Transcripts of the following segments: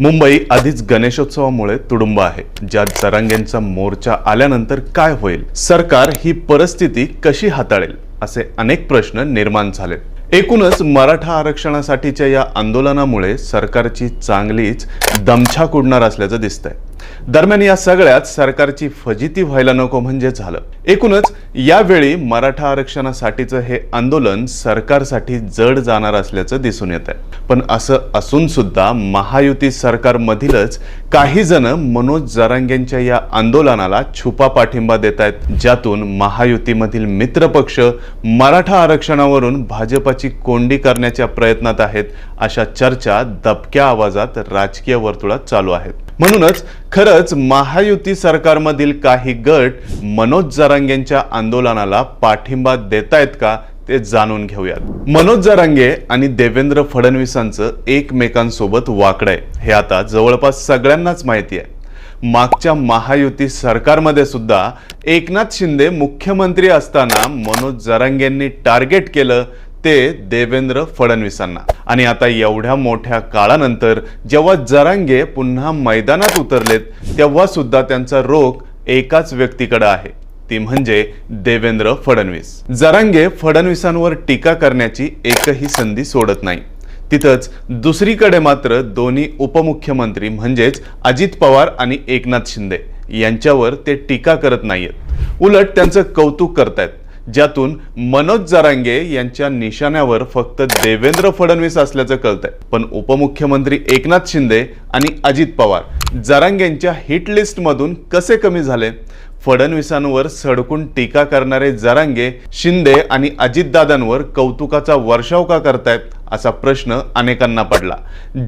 मुंबई आधीच गणेशोत्सवामुळे तुडुंब आहे. ज्यात जरांगेंचा मोर्चा आल्यानंतर काय होईल? सरकार ही परिस्थिती कशी हाताळेल? असे अनेक प्रश्न निर्माण झाले एकूणच मराठा आरक्षणासाठीच्या या आंदोलनामुळे सरकारची चांगलीच दमछाक उडणार असल्याचं दिसतंय. दरम्यान या सगळ्यात सरकारची फजिती व्हायला नको म्हणजे झालं. एकूणच यावेळी मराठा आरक्षणासाठीचं हे आंदोलन सरकारसाठी जड जाणार असल्याचं दिसून येत आहे पण असं असून सुद्धा महायुती सरकारमधीलच काही जण मनोज जरांगेंच्या या आंदोलनाला छुपा पाठिंबा देत आहेत ज्यातून महायुतीमधील मित्रपक्ष मराठा आरक्षणावरून भाजपाची कोंडी करण्याच्या प्रयत्नात आहेत अशा चर्चा दबक्या आवाजात राजकीय वर्तुळात चालू आहेत. म्हणूनच खरंच महायुती सरकारमधील काही गट मनोज जरांगेंच्या आंदोलनाला पाठिंबा देतायत का ते जाणून घेऊयात. मनोज जरांगे आणि देवेंद्र फडणवीसांचं एकमेकांसोबत वाकडं आहे. हे आता जवळपास सगळ्यांनाच माहिती आहे. मागच्या महायुती सरकारमध्ये सुद्धा एकनाथ शिंदे मुख्यमंत्री असताना मनोज जरांगेंनी टार्गेट केलं ते देवेंद्र फडणवीसांना. आणि आता एवढ्या मोठ्या काळानंतर जेव्हा जरांगे पुन्हा मैदानात उतरलेत तेव्हा सुद्धा त्यांचा रोख एकाच व्यक्तीकडे आहे. ती म्हणजे देवेंद्र फडणवीस. जरांगे फडणवीसांवर टीका करण्याची एकही संधी सोडत नाही. तिथंच दुसरीकडे मात्र दोन्ही उपमुख्यमंत्री म्हणजेच अजित पवार आणि एकनाथ शिंदे यांच्यावर ते टीका करत नाहीयेत. उलट त्यांचं कौतुक करतायत. ज्यातून मनोज जरांगे यांच्या निशाण्यावर फक्त देवेंद्र फडणवीस असल्याचं कळतंय. पण उपमुख्यमंत्री एकनाथ शिंदे आणि अजित पवार जरांगेंच्या हिटलिस्टमधून कसे कमी झाले? फडणवीसांवर सडकून टीका करणारे जरांगे शिंदे आणि अजितदादांवर कौतुकाचा वर्षाव का करतायत? असा प्रश्न अनेकांना पडला.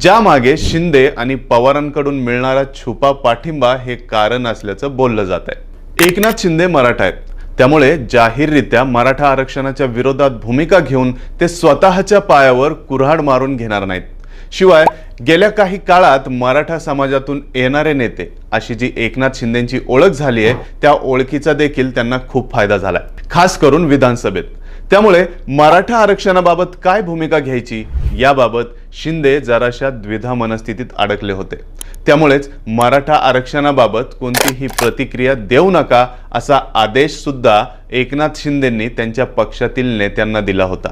ज्यामागे शिंदे आणि पवारांकडून मिळणारा छुपा पाठिंबा हे कारण असल्याचं बोललं जात आहे एकनाथ शिंदे मराठा आहेत त्यामुळे जाहीररित्या मराठा आरक्षणाच्या विरोधात भूमिका घेऊन ते स्वतःच्या पायावर कुऱ्हाड मारून घेणार नाहीत. शिवाय गेल्या काही काळात मराठा समाजातून येणारे नेते अशी जी एकनाथ शिंदेची ओळख झाली आहे त्या ओळखीचा देखील त्यांना खूप फायदा झालाय. खास करून विधानसभेत. त्यामुळे मराठा आरक्षणाबाबत काय भूमिका घ्यायची याबाबत शिंदे जराशा द्विधा मनस्थितीत अडकले होते. त्यामुळेच मराठा आरक्षणाबाबत कोणतीही प्रतिक्रिया देऊ नका असा आदेश सुद्धा एकनाथ शिंदेंनी त्यांच्या पक्षातील नेत्यांना दिला होता.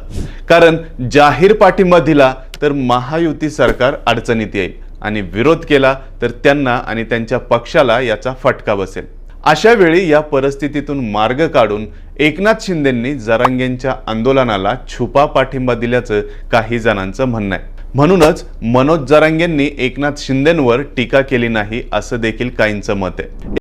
कारण जाहीर पाठिंबा दिला तर महायुती सरकार अडचणीत येईल आणि विरोध केला तर त्यांना आणि त्यांच्या पक्षाला याचा फटका बसेल. अशा वेळी या परिस्थितीतून मार्ग काढून एकनाथ शिंदेंनी जरांगेंच्या आंदोलनाला छुपा पाठिंबा दिल्याचं काही जणांचं म्हणणं आहे. म्हणूनच मनोज जरांगेंनी एकनाथ शिंदेंवर टीका केली नाही असं देखील काहींचं मत आहे.